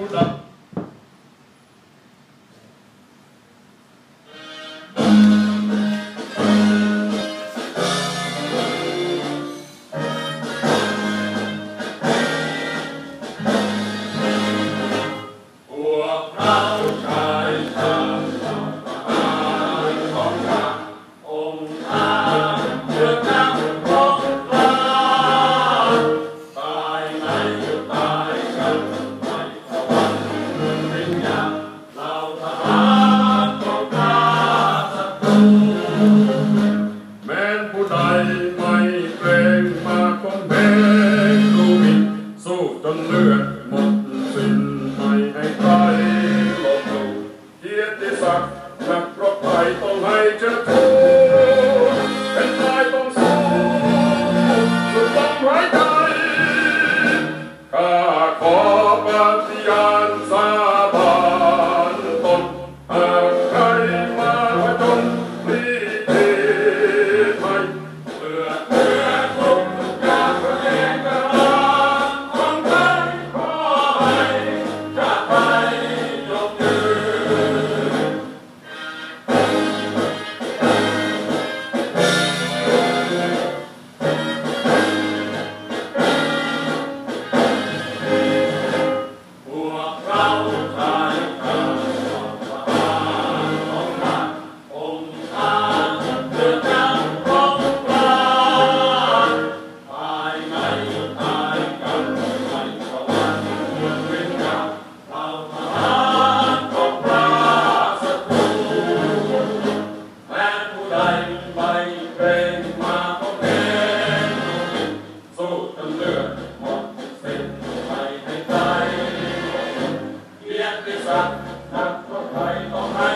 Buradan ไม่เกรงมากของเพลงลูมินสู้จนเลือดหมดสิ้นไม่ให้ใครลบหลู่เกียรติศักดิ์นักรบไทยต้องให้เจ้าทู Bye.